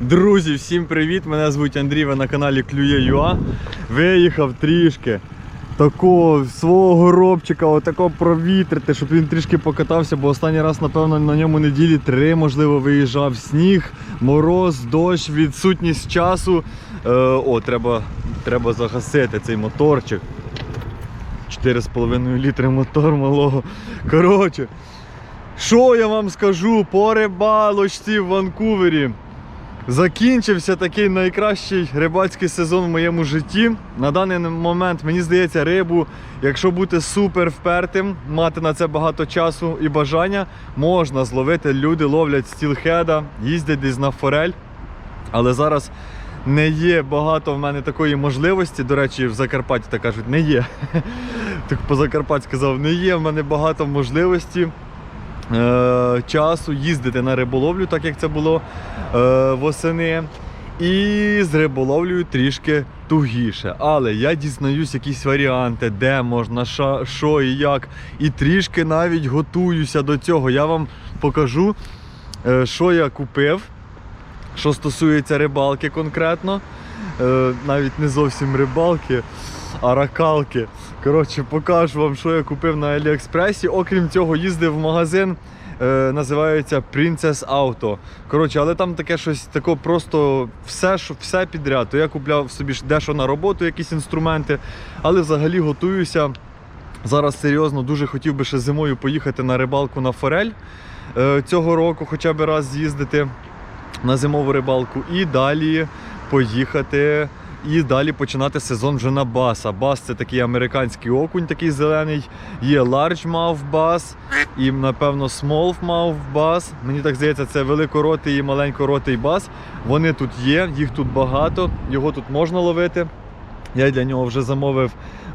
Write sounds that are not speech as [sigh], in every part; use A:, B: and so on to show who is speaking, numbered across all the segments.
A: Друзі, всім привіт! Мене звуть Андрій, ви на каналі Клює.ua. Виїхав трішки такого свого горобчика, отако провітрити, щоб він трішки покатався, бо останній раз, напевно, на ньому неділі три, можливо, виїжджав сніг, мороз, дощ, відсутність часу. Е, о, треба, треба загасити цей моторчик. 4,5 літри мотор малого. Коротше, що я вам скажу по рибалочці в Ванкувері? Закінчився такий найкращий рибальський сезон в моєму житті. На даний момент, мені здається, рибу, якщо бути супер впертим, мати на це багато часу і бажання, можна зловити. Люди ловлять стілхеда, їздять десь на форель. Але зараз не є багато в мене такої можливості. До речі, в Закарпатті так кажуть, не є. [laughs] Так по Закарпатськи сказав, не є в мене багато можливості часу їздити на риболовлю, так як це було е, восени. І з риболовлею трішки тугіше. Але я дізнаюсь якісь варіанти, де можна, що і як. І трішки навіть готуюся до цього. Я вам покажу, е, що я купив, що стосується рибалки конкретно. Е, навіть не зовсім рибалки, а ракалки. Коротше, покажу вам, що я купив на Аліекспресі. Окрім цього, їздив в магазин, е, називається Princess Auto. Коротше, але там таке щось таке просто все, все підряд. То я купляв собі дещо на роботу, якісь інструменти, але взагалі готуюся. Зараз серйозно дуже хотів би ще зимою поїхати на рибалку на форель е, цього року, хоча б раз з'їздити на зимову рибалку і далі поїхати. І далі починати сезон вже на бас. А бас це такий американський окунь, такий зелений. Є largemouth bass і, напевно, smallmouth bass. Мені так здається, це великоротий і маленькоротий бас. Вони тут є, їх тут багато, його тут можна ловити. Я для нього вже замовив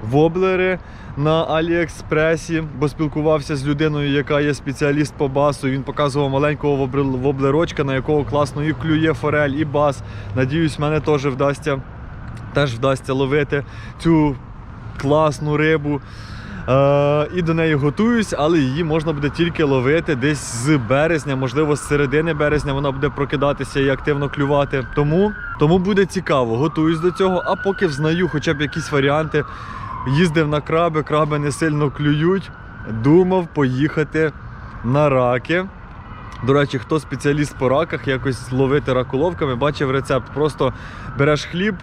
A: воблери на Аліекспресі, бо спілкувався з людиною, яка є спеціаліст по басу. Він показував маленького воблерочка, на якого класно і клює форель, і бас. Надіюсь, мене теж вдасться, теж вдасться ловити цю класну рибу. Е, і до неї готуюсь, але її можна буде тільки ловити десь з березня, можливо, з середини березня вона буде прокидатися і активно клювати. Тому, тому буде цікаво, готуюсь до цього, а поки взнаю хоча б якісь варіанти. Їздив на краби, краби не сильно клюють. Думав поїхати на раки. До речі, хто спеціаліст по раках, якось ловити раколовками, бачив рецепт. Просто береш хліб,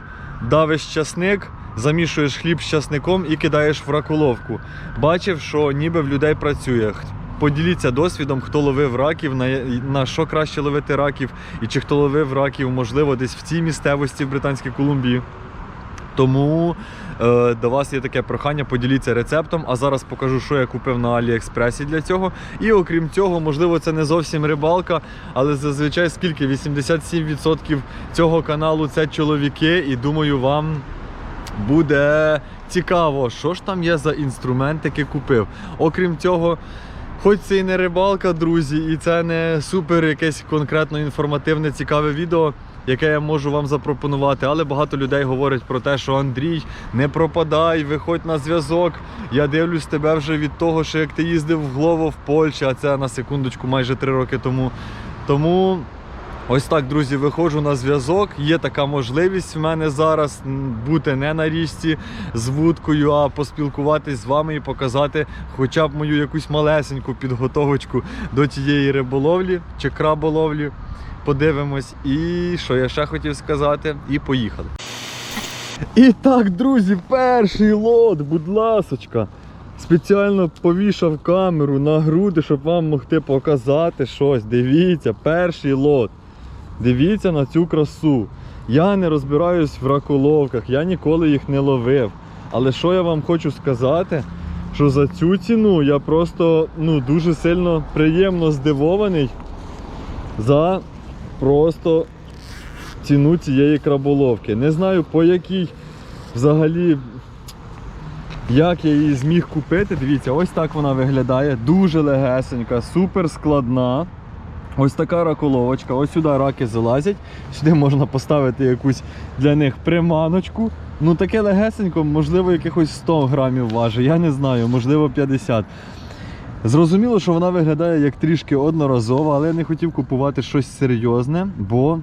A: давиш часник, замішуєш хліб з часником і кидаєш в раколовку. Бачив, що ніби в людей працює. Поділіться досвідом, хто ловив раків, на, на що краще ловити раків, і чи хто ловив раків, можливо, десь в цій місцевості в Британській Колумбії. Тому е, до вас є таке прохання, поділіться рецептом. А зараз покажу, що я купив на Аліекспресі для цього. І окрім цього, можливо, це не зовсім рибалка, але зазвичай скільки? 87% цього каналу це чоловіки, і думаю, вам буде цікаво, що ж там є за інструментики купив. Окрім цього. Хоч це і не рибалка, друзі, і це не супер якесь конкретно інформативне, цікаве відео, яке я можу вам запропонувати. Але багато людей говорять про те, що Андрій, не пропадай, виходь на зв'язок. Я дивлюсь тебе вже від того, що як ти їздив в Глово в Польщі, а це на секундочку майже три роки тому. Тому Ось так, друзі, виходжу на зв'язок. Є така можливість в мене зараз бути не на річці з вудкою, а поспілкуватись з вами і показати хоча б мою якусь малесеньку підготовочку до тієї риболовлі чи краболовлі. Подивимось. І що я ще хотів сказати, і поїхали. І так, друзі, перший лот, будь ласочка. Спеціально повішав камеру на груди, щоб вам могти показати щось. Дивіться, перший лот. Дивіться на цю красу. Я не розбираюсь в раколовках, я ніколи їх не ловив. Але що я вам хочу сказати, що за цю ціну я просто ну, дуже сильно приємно здивований за просто ціну цієї краболовки. Не знаю по якій взагалі як я її зміг купити. Дивіться, ось так вона виглядає. Дуже легесенька, супер складна. Ось така раколовочка, ось сюди раки залазять. Сюди можна поставити якусь для них приманочку. Ну таке легесенько, можливо, якихось 100 грамів важить, я не знаю, можливо 50. Зрозуміло, що вона виглядає як трішки одноразова, але я не хотів купувати щось серйозне, бо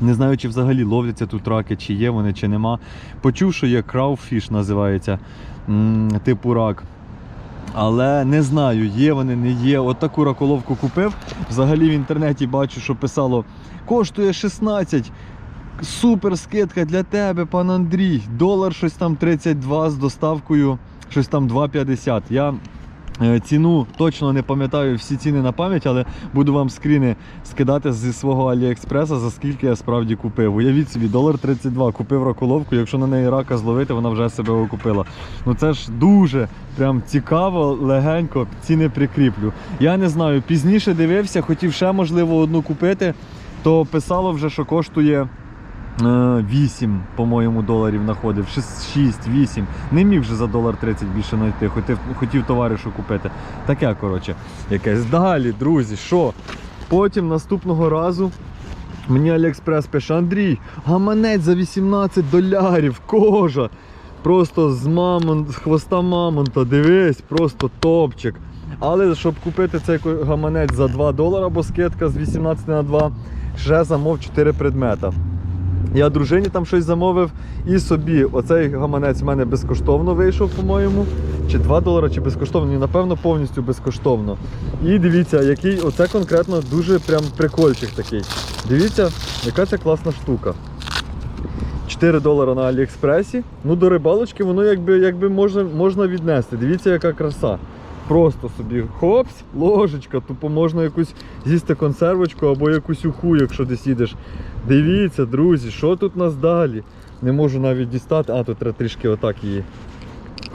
A: Не знаю, чи взагалі ловляться тут раки, чи є вони, чи нема. Почув, що є краувфіш, називається, типу рак. Але не знаю, є вони, не є. От таку раколовку купив. Взагалі в інтернеті бачу, що писало, коштує 16. Супер скидка для тебе, пан Андрій. Долар щось там 32 з доставкою, щось там 2,50. Я ціну точно не пам'ятаю всі ціни на пам'ять, але буду вам скріни скидати зі свого Аліекспреса, за скільки я справді купив. Уявіть собі, долар 32 купив раколовку, якщо на неї рака зловити, вона вже себе окупила. Ну це ж дуже прям цікаво, легенько, ціни прикріплю. Я не знаю, пізніше дивився, хотів ще можливо одну купити, то писало вже, що коштує. 8, по-моєму, доларів знаходив, 6, 8. Не міг вже за долар 30 більше знайти, хотів, хотів товаришу купити. Таке, коротше, якесь. Далі, друзі, що? Потім наступного разу мені Аліекспрес пише, Андрій, гаманець за 18 долярів, кожа. Просто з мамон, з хвоста мамонта, дивись, просто топчик. Але щоб купити цей гаманець за 2 долара, бо скидка з 18 на 2, ще замов 4 предмета. Я дружині там щось замовив і собі оцей гаманець в мене безкоштовно вийшов, по-моєму. Чи 2 долара, чи безкоштовно, Ні, напевно, повністю безкоштовно. І дивіться, який оце конкретно дуже прям прикольчик такий. Дивіться, яка це класна штука. 4 долара на Аліекспресі. Ну, до рибалочки воно якби, якби можна, можна віднести. Дивіться, яка краса. Просто собі хопс, ложечка, тупо можна якусь з'їсти консервочку або якусь уху, якщо десь їдеш. Дивіться, друзі, що тут нас далі? Не можу навіть дістати, а тут треба трішки отак її.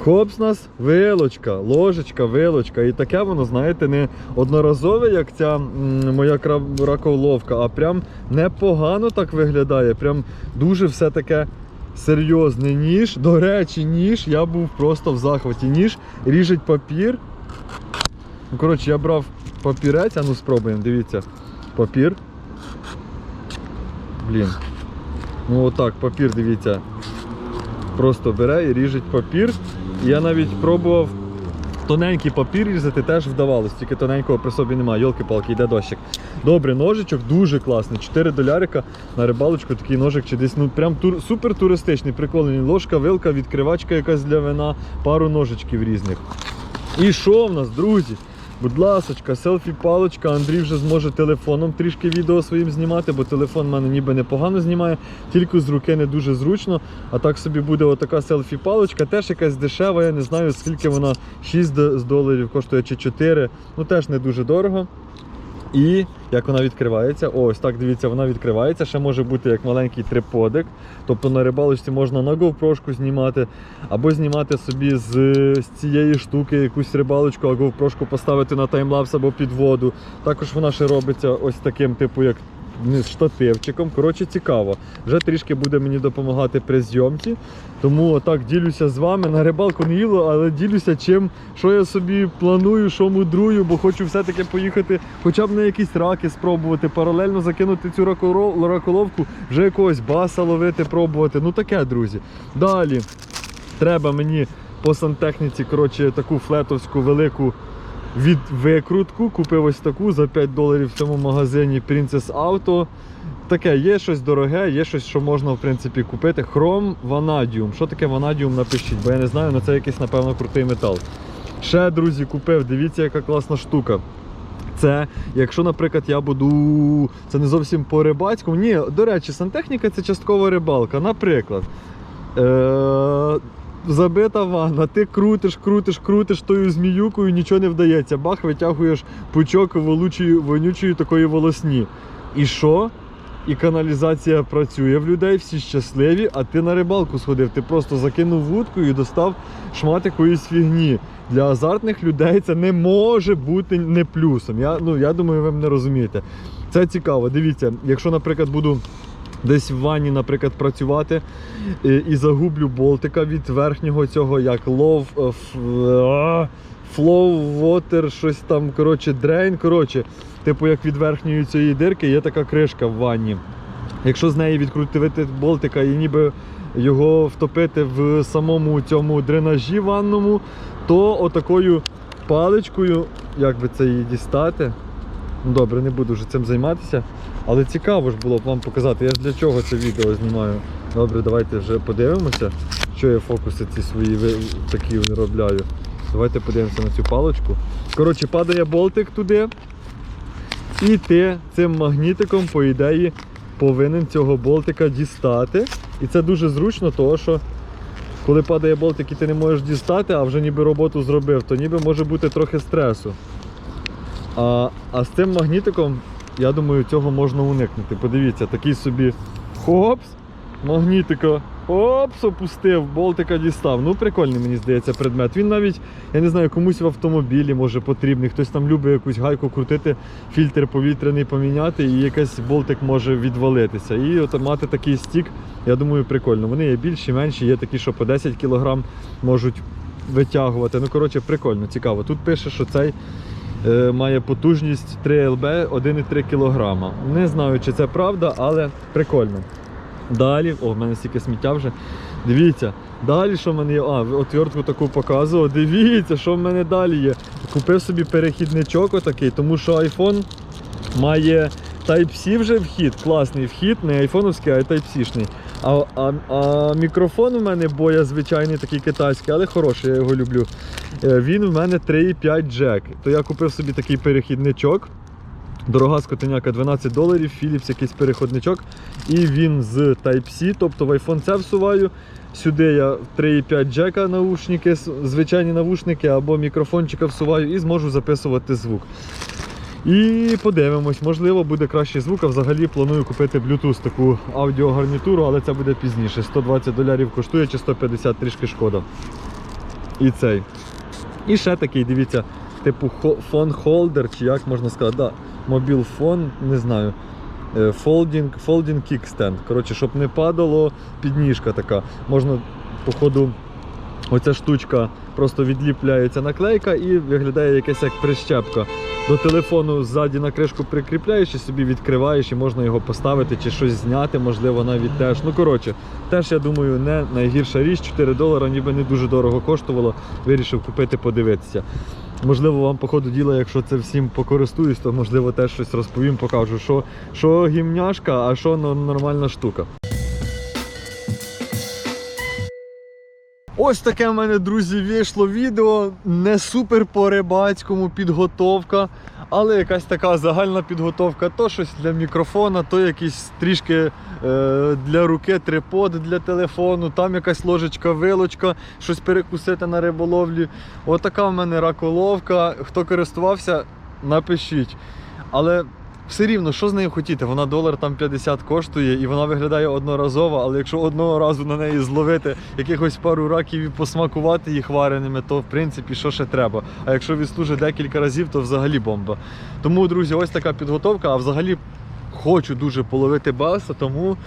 A: Хопс нас, вилочка, ложечка, вилочка. І таке воно, знаєте, не одноразове, як ця моя раковловка, а прям непогано так виглядає. Прям дуже все таке серйозний ніж. До речі, ніж, я був просто в захваті. Ніж ріжить папір. Ну, коротше, я брав папірець, а ну спробуємо, дивіться. Папір. Блін. Ну отак, папір, дивіться. Просто бере і ріжить папір. Я навіть пробував тоненький папір різати, теж вдавалось, тільки тоненького при собі немає. Йолки-палки, йде дощик. Добре, ножичок дуже класний. 4 долярика на рибалочку, такий ножик чи десь. Ну прям тур, супер туристичний, прикольний. Ложка, вилка, відкривачка якась для вина, пару ножичків різних. І що в нас, друзі? Будь ласочка, селфі-палочка, Андрій вже зможе телефоном трішки відео своїм знімати, бо телефон в мене ніби непогано знімає, тільки з руки не дуже зручно. А так собі буде отака селфі-палочка, теж якась дешева, я не знаю скільки вона 6 доларів коштує чи 4. Ну теж не дуже дорого. І як вона відкривається, ось так дивіться, вона відкривається. Ще може бути як маленький триподик. Тобто на рибалочці можна на говпрошку знімати, або знімати собі з, з цієї штуки якусь рибалочку, а говпрошку поставити на таймлапс або під воду. Також вона ще робиться ось таким, типу, як з штативчиком. Коротше, цікаво. Вже трішки буде мені допомагати при зйомці. Тому отак ділюся з вами. На рибалку не їло, але ділюся чим, що я собі планую, що мудрую, бо хочу все-таки поїхати хоча б на якісь раки спробувати, паралельно закинути цю раколовку, вже якогось баса ловити, пробувати. Ну таке, друзі. Далі треба мені по сантехніці коротше, таку флетовську велику від викрутку. Купив ось таку за 5 доларів в цьому магазині Princess Auto. Таке, є щось дороге, є щось, що можна в принципі купити. Хром ванадіум. Що таке ванадіум, напишіть, бо я не знаю, але це якийсь, напевно, крутий метал. Ще, друзі, купив, дивіться, яка класна штука. Це, якщо, наприклад, я буду. Це не зовсім по рибацькому. Ні, до речі, сантехніка це часткова рибалка. Наприклад, е- забита ванна, ти крутиш, крутиш, крутиш тою зміюкою, нічого не вдається. Бах, витягуєш пучок волючої, вонючої такої волосні. І що? І каналізація працює в людей, всі щасливі, а ти на рибалку сходив. Ти просто закинув вудку і достав шмат якоїсь фігні. Для азартних людей це не може бути не плюсом. Я, ну, я думаю, ви мене розумієте. Це цікаво. Дивіться, якщо, наприклад, буду десь в ванні, наприклад, працювати і, загублю болтика від верхнього цього, як лов, е, flow water, щось там, коротше, drain, коротше, типу як від верхньої цієї дирки є така кришка в ванні. Якщо з неї відкрутити болтика і ніби його втопити в самому цьому дренажі ванному, то отакою паличкою, як би це її дістати. Добре, не буду вже цим займатися. Але цікаво ж було б вам показати. Я ж для чого це відео знімаю. Добре, давайте вже подивимося, що я фокуси ці свої такі виробляю. Давайте подивимося на цю паличку. Коротше, падає болтик туди. І ти цим магнітиком, по ідеї, повинен цього болтика дістати. І це дуже зручно, тому що коли падає болтик і ти не можеш дістати, а вже ніби роботу зробив, то ніби може бути трохи стресу. А, а з цим магнітиком, я думаю, цього можна уникнути. Подивіться, такий собі хопс, магнітика, опс, опустив, болтика дістав. Ну, прикольний, мені здається, предмет. Він навіть, я не знаю, комусь в автомобілі може потрібний. Хтось там любить якусь гайку крутити, фільтр повітряний поміняти, і якийсь болтик може відвалитися. І от мати такий стік, я думаю, прикольно. Вони є більші, менші, є такі, що по 10 кг можуть витягувати. Ну, коротше, прикольно, цікаво. Тут пише, що цей має потужність 3 ЛБ 1,3 кг. Не знаю, чи це правда, але прикольно. Далі, о, в мене стільки сміття вже. Дивіться, далі що в мене є. А, отвертку таку показував. Дивіться, що в мене далі є. Купив собі перехідничок отакий, тому що iPhone має Type-C вже вхід, класний вхід, не айфоновський, а Type-C-шний. А, а, а мікрофон у мене боя звичайний, такий китайський, але хороший, я його люблю. Е, Він в мене 3,5 джек. То я купив собі такий перехідничок. Дорога скотиняка 12 доларів, Philips якийсь переходничок. І він з Type-C, тобто в iPhone це всуваю. Сюди я 3,5 джека наушники, звичайні навушники або мікрофончика всуваю і зможу записувати звук. І подивимось, можливо, буде кращий звук, а взагалі планую купити Bluetooth таку аудіогарнітуру, але це буде пізніше. 120 доларів коштує чи 150 трішки шкода. І цей. І ще такий, дивіться, типу фон холдер, чи як можна сказати, да, мобіл фон, не знаю. Folding, folding kickstand. Коротше, щоб не падало, підніжка така. Можна, походу, оця штучка просто відліпляється наклейка і виглядає якась як прищепка. До телефону ззаді на кришку прикріпляєш і собі відкриваєш, і можна його поставити чи щось зняти, можливо, навіть теж. Ну, коротше, теж, я думаю, не найгірша річ. 4 долара, ніби не дуже дорого коштувало. Вирішив купити, подивитися. Можливо, вам по ходу діла, якщо це всім покористуюсь, то можливо теж щось розповім, покажу, що, що гімняшка, а що нормальна штука. Ось таке в мене, друзі, вийшло відео. Не супер по рибацькому підготовка, але якась така загальна підготовка. То щось для мікрофона, то якийсь трішки е, для руки трипод для телефону, там якась ложечка, вилочка, щось перекусити на риболовлі. Отака в мене раколовка. Хто користувався, напишіть. Але все рівно, що з нею хотіти? Вона долар там 50 коштує і вона виглядає одноразово, але якщо одного разу на неї зловити якихось пару раків і посмакувати їх вареними, то в принципі що ще треба. А якщо відслужить декілька разів, то взагалі бомба. Тому, друзі, ось така підготовка. А взагалі хочу дуже половити баса, тому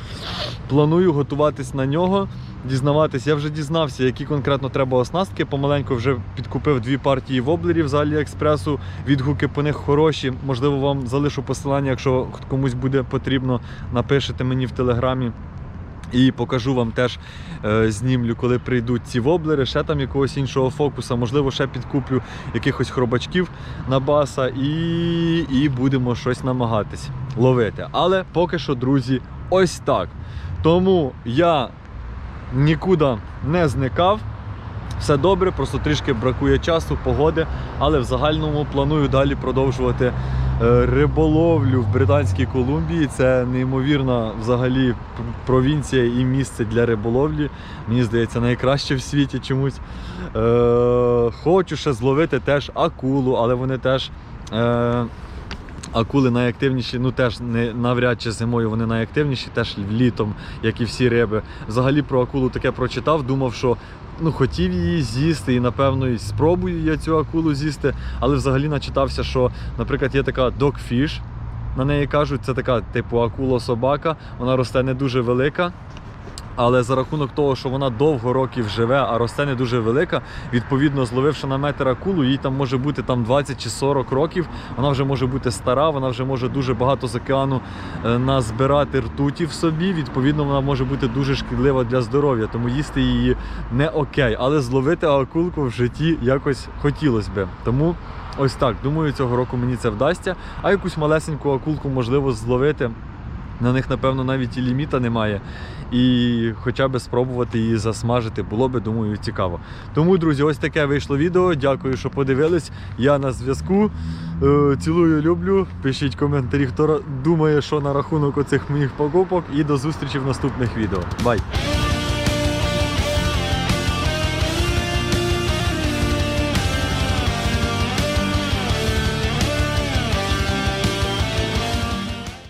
A: планую готуватись на нього. Дізнаватись, я вже дізнався, які конкретно треба оснастки. Помаленьку вже підкупив дві партії воблерів з Аліекспресу. Відгуки по них хороші. Можливо, вам залишу посилання, якщо комусь буде потрібно, напишете мені в телеграмі. І покажу вам теж е, знімлю, коли прийдуть ці воблери, ще там якогось іншого фокуса, можливо, ще підкуплю якихось хробачків на баса і, і будемо щось намагатись ловити. Але поки що, друзі, ось так. Тому я нікуди не зникав. Все добре, просто трішки бракує часу, погоди, але в загальному планую далі продовжувати е, риболовлю в Британській Колумбії. Це неймовірна взагалі провінція і місце для риболовлі. Мені здається, найкраще в світі чомусь. Е, хочу ще зловити теж акулу, але вони теж. Е, Акули найактивніші, ну теж не навряд чи зимою вони найактивніші, теж літом, як і всі риби. Взагалі про акулу таке прочитав, думав, що ну хотів її з'їсти, і напевно і спробую я цю акулу з'їсти. Але взагалі начитався, що, наприклад, є така dogfish, на неї кажуть, це така типу акула-собака, вона росте не дуже велика. Але за рахунок того, що вона довго років живе, а росте не дуже велика, відповідно, зловивши на метр акулу, їй там може бути там 20 чи 40 років. Вона вже може бути стара, вона вже може дуже багато з океану е, назбирати ртуті в собі. Відповідно, вона може бути дуже шкідлива для здоров'я, тому їсти її не окей. Але зловити акулку в житті якось хотілося би. Тому ось так. Думаю, цього року мені це вдасться. А якусь малесеньку акулку можливо зловити. На них, напевно, навіть і ліміта немає. І хоча б спробувати її засмажити, було би, думаю, цікаво. Тому, друзі, ось таке вийшло відео. Дякую, що подивились. Я на зв'язку. Е, Цілую, люблю. Пишіть коментарі, хто думає, що на рахунок оцих моїх покупок. І до зустрічі в наступних відео. Бай!